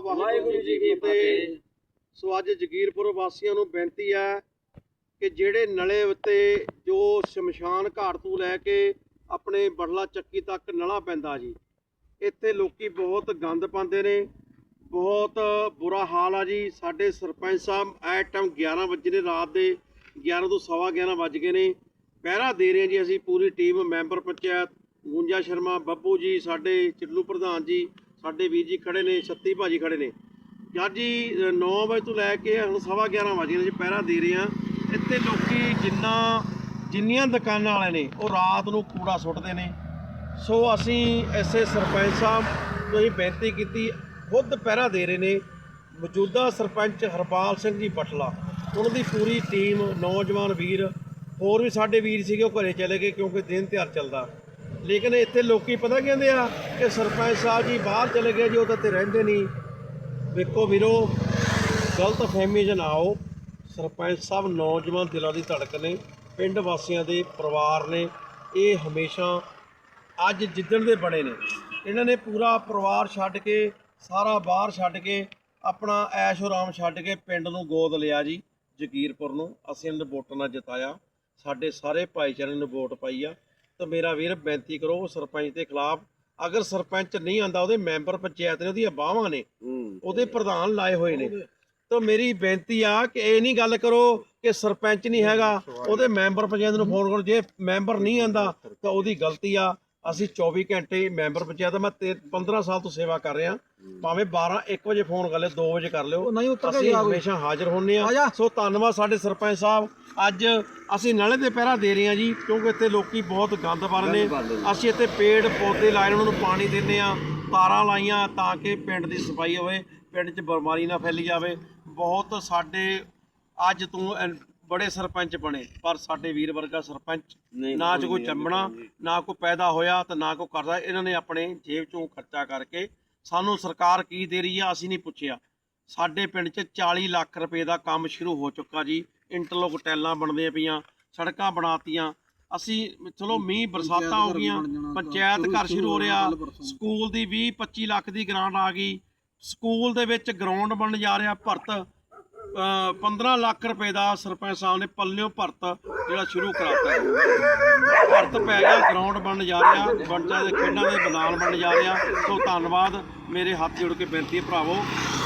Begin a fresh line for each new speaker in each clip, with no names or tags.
ਵਾਹਿਗੁਰੂ ਜੀ ਕੀ ਫਤਿਹ। ਸੋ ਅੱਜ ਜਗੀਰਪੁਰ ਵਾਸੀਆਂ ਨੂੰ ਬੇਨਤੀ ਹੈ ਕਿ ਜਿਹੜੇ ਨਲੇ ਉੱਤੇ ਜੋ ਸ਼ਮਸ਼ਾਨ ਘਾਟ ਤੋਂ ਲੈ ਕੇ ਆਪਣੇ ਬੜਲਾ ਚੱਕੀ ਤੱਕ ਨਲਾ ਪੈਂਦਾ ਜੀ ਇੱਥੇ ਲੋਕੀ ਬਹੁਤ ਗੰਦ ਪਾਉਂਦੇ ਨੇ ਬਹੁਤ ਬੁਰਾ ਹਾਲ ਆ ਜੀ। ਸਾਡੇ ਸਰਪੰਚ ਸਾਹਿਬ ਐਟ ਟਾਈਮ 11 ਵਜੇ ਨੇ ਰਾਤ ਦੇ 11 ਤੋਂ ਸਵਾ 11 ਵੱਜ ਗਏ ਨੇ। ਪਹਿਰਾ ਦੇ ਰਹੇ ਜੀ ਅਸੀਂ ਪੂਰੀ ਟੀਮ ਮੈਂਬਰ ਪੰਚਾਇਤ ਗੁੰਜਾ ਸ਼ਰਮਾ ਬੱਬੂ ਜੀ ਸਾਡੇ ਚਿੱਲੂ ਪ੍ਰਧਾਨ ਜੀ ਸਾਡੇ ਵੀਰ ਜੀ ਖੜੇ ਨੇ, ਛੱਤੀ ਭਾਜੀ ਖੜੇ ਨੇ। ਅੱਜ ਜੀ 9 ਵਜੇ ਤੋਂ ਲੈ ਕੇ ਹੁਣ ਸਵਾ 11 ਵਜੇ ਨੇ ਜੀ ਪਹਿਰਾ ਦੇ ਰਹੇ ਹਾਂ। ਇੱਥੇ ਲੋਕੀ ਜਿੰਨਾ, ਜਿੰਨੀਆਂ ਦੁਕਾਨਾਂ ਵਾਲੇ ਨੇ, ਉਹ ਰਾਤ ਨੂੰ ਕੂੜਾ ਸੁੱਟਦੇ ਨੇ। ਸੋ ਅਸੀਂ ਐਸੇ ਸਰਪੰਚ ਸਾਹਿਬ ਨੂੰ ਇਹ ਬੇਨਤੀ ਕੀਤੀ, ਖੁਦ ਪਹਿਰਾ ਦੇ ਰਹੇ ਨੇ। ਮੌਜੂਦਾ ਸਰਪੰਚ ਹਰਪਾਲ ਸਿੰਘ ਜੀ ਬਟਲਾ, ਉਹਨਾਂ ਦੀ ਪੂਰੀ ਟੀਮ, ਨੌਜਵਾਨ ਵੀਰ, ਹੋਰ ਵੀ ਸਾਡੇ ਵੀਰ ਸੀਗੇ, ਉਹ ਘਰੇ ਚਲੇ ਗਏ ਕਿਉਂਕਿ ਦਿਨ ਤਿਉਹਾਰ ਚੱਲਦਾ। ਲੇਕਿਨ ਇੱਥੇ ਲੋਕੀ ਪਤਾ ਕਹਿੰਦੇ ਆ ਕਿ ਸਰਪੰਚ ਸਾਹਿਬ ਜੀ ਬਾਹਰ ਚਲੇ ਗਏ ਜੀ, ਉਹ ਤਾਂ ਤੇ ਰਹਿੰਦੇ ਨਹੀਂ। ਵੇਖੋ ਵੀਰੋ, ਗਲਤ ਫਹਿਮੀ 'ਚ ਨਾ ਆਓ। ਸਰਪੰਚ ਸਾਹਿਬ ਨੌਜਵਾਨ ਦਿਲਾਂ ਦੀ ਧੜਕ ਨੇ, ਪਿੰਡ ਵਾਸੀਆਂ ਦੇ ਪਰਿਵਾਰ ਨੇ। ਇਹ ਹਮੇਸ਼ਾ ਅੱਜ ਜਿੱਦਣ ਦੇ ਬਣੇ ਨੇ। ਇਹਨਾਂ ਨੇ ਪੂਰਾ ਪਰਿਵਾਰ ਛੱਡ ਕੇ, ਸਾਰਾ ਬਾਹਰ ਛੱਡ ਕੇ, ਆਪਣਾ ਐਸ਼ ਆਰਾਮ ਛੱਡ ਕੇ ਪਿੰਡ ਨੂੰ ਗੋਦ ਲਿਆ ਜੀ ਜਗੀਰਪੁਰ ਨੂੰ। ਅਸੀਂ ਇਹਨਾਂ ਨੂੰ ਵੋਟਾਂ ਨਾਲ ਜਿਤਾਇਆ। ਸਾਡੇ ਸਾਰੇ ਭਾਈਚਾਰੇ ਨੇ ਵੋਟ ਪਾਈ ਆ। ਤਾਂ ਮੇਰਾ ਵੀਰ ਬੇਨਤੀ ਕਰੋ ਉਹ ਸਰਪੰਚ ਦੇ ਖਿਲਾਫ ਅਗਰ ਸਰਪੰਚ ਨਹੀਂ ਆਂਦਾ ਉਹਦੇ ਮੈਂਬਰ ਪੰਚਾਇਤ ਨੇ ਉਹਦੀਆਂ ਬਾਹਾਂ ਨੇ ਉਹਦੇ ਪ੍ਰਧਾਨ ਲਾਏ ਹੋਏ ਨੇ। ਤਾਂ ਮੇਰੀ ਬੇਨਤੀ ਆ ਕਿ ਇਹ ਨਹੀਂ ਗੱਲ ਕਰੋ ਕਿ ਸਰਪੰਚ ਨਹੀਂ ਹੈਗਾ ਉਹਦੇ ਮੈਂਬਰ ਪੰਚਾਇਤ ਨੂੰ ਫੋਨ ਕਰੋ ਜੇ ਮੈਂਬਰ ਨਹੀਂ ਆਂਦਾ ਤਾਂ ਉਹਦੀ ਗਲਤੀ ਆ। ਅਸੀਂ 24 ਘੰਟੇ ਮੈਂਬਰ ਪੰਚਾਇਤ ਮੈਂ ਤੇ 15 ਸਾਲ ਤੋਂ ਸੇਵਾ ਕਰ ਰਿਹਾ। ਭਾਵੇਂ 12 1 ਵਜੇ ਫੋਨ ਕਰ ਲਿਓ 2 ਵਜੇ ਕਰ ਲਿਓ।
ਨਹੀਂ ਉੱਤਰ ਕੇ
ਅਸੀਂ
ਜਾ ਕੋਈ।
ਹਮੇਸ਼ਾ ਹਾਜ਼ਰ ਹੁੰਨੇ
ਆ
ਆ
ਜਾ।
ਸੋ ਧੰਨਵਾਦ ਸਾਡੇ ਸਰਪੰਚ ਸਾਹਿਬ। ਅੱਜ ਅਸੀਂ ਨਾਲੇ ਦੇ ਪਹਿਰਾ ਦੇ ਰਹੇ ਹਾਂ ਜੀ ਕਿਉਂਕਿ ਇੱਥੇ ਲੋਕੀ ਬਹੁਤ ਗੰਦ ਪਾ ਰਹੇ ਨੇ। ਅਸੀਂ ਇੱਥੇ ਪੇੜ ਪੌਦੇ ਲਾਏ ਨੇ, ਉਹਨਾਂ ਨੂੰ ਪਾਣੀ ਦਿੰਦੇ ਆ ਤਾਰਾਂ ਲਾਈਆਂ ਤਾਂ ਕਿ ਪਿੰਡ ਦੀ ਸਫ਼ਾਈ ਹੋਵੇ ਪਿੰਡ 'ਚ ਬਿਮਾਰੀ ਨਾ ਫੈਲੀ ਜਾਵੇ। ਬਹੁਤ ਸਾਡੇ ਅੱਜ ਤੋਂ ਐਨ- ਬੜੇ ਸਰਪੰਚ ਬਣੇ ਪਰ ਸਾਡੇ ਵੀਰ ਵਰਗਾ ਸਰਪੰਚ ਨਾ ਚ ਕੋਈ ਚੰਬਣਾ ਨਾ ਕੋਈ ਪੈਦਾ ਹੋਇਆ ਤੇ ਨਾ ਕੋਈ ਕਰਦਾ ਇਹਨਾਂ ਨੇ ਆਪਣੇ ਜੇਬ ਚੋਂ ਖਰਚਾ ਕਰਕੇ ਸਾਨੂੰ ਸਰਕਾਰ ਕੀ ਦੇ ਰਹੀ ਆ ਅਸੀਂ ਨਹੀਂ ਪੁੱਛਿਆ। ਸਾਡੇ ਪਿੰਡ 'ਚ 40 ਲੱਖ ਰੁਪਏ ਦਾ ਕੰਮ ਸ਼ੁਰੂ ਹੋ ਚੁੱਕਾ ਜੀ ਇੰਟਰਲੋਕ ਟੈਲਾਂ ਬਣਦੀਆਂ ਪਈਆਂ ਸੜਕਾਂ ਬਣਾਤੀਆਂ ਅਸੀਂ ਚਲੋ ਮੀਂਹ ਬਰਸਾਤਾਂ ਹੋ ਗਈਆਂ ਪੰਚਾਇਤ ਘਰ ਸ਼ੁਰੂ ਹੋ ਰਿਹਾ ਸਕੂਲ ਦੀ 20 25 ਲੱਖ ਦੀ ਗ੍ਰਾਂਟ ਆ ਗਈ ਸਕੂਲ ਦੇ ਵਿੱਚ ਗਰਾਊਂਡ ਬਣਨ ਜਾ ਰਿਹਾ ਭਰਤ 15 ਲੱਖ ਰੁਪਏ ਦਾ ਸਰਪੰਚ ਸਾਹਿਬ ਨੇ ਪੱਲਿਓ ਭਰਤ ਜਿਹੜਾ ਸ਼ੁਰੂ ਕਰਾਤਾ। ਭਰਤ ਪੈ ਗਿਆ ਗਰਾਊਂਡ ਬਣਨ ਜਾ ਰਿਹਾ ਬੰਚਾ ਦੇ ਖੇਡਾਂ ਦੇ ਮੈਦਾਨ ਬਣਨ ਜਾ ਰਿਹਾ। ਸੋ ਧੰਨਵਾਦ ਮੇਰੇ ਹੱਥ ਜੋੜ ਕੇ ਬੇਨਤੀ ਹੈ ਭਰਾਵੋ।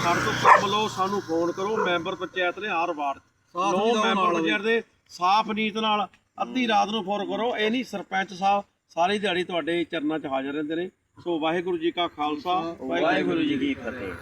ਸਾਡੇ ਤੋਂ ਕੰਮ ਲਓ ਸਾਨੂੰ ਫੋਨ ਕਰੋ ਮੈਂਬਰ ਪੰਚਾਇਤ ਨੇ ਹਰ ਵਾਰ।
ਸਾਫ਼
ਨੌ ਮੈਂਬਰ। ਪੰਚਾਇਤ ਦੇ ਸਾਫ਼ ਨੀਤ ਨਾਲ ਅੱਧੀ ਰਾਤ ਨੂੰ ਫੋਨ ਕਰੋ। ਇਹ ਨਹੀਂ ਸਰਪੰਚ ਸਾਹਿਬ ਸਾਰੀ ਦਿਹਾੜੀ ਤੁਹਾਡੇ ਚਰਨਾਂ 'ਚ ਹਾਜ਼ਰ ਰਹਿੰਦੇ ਨੇ। ਸੋ ਵਾਹਿਗੁਰੂ ਜੀ ਕਾ ਖਾਲਸਾ
ਵਾਹਿਗੁਰੂ ਜੀ ਕੀ ਫਤਿਹ।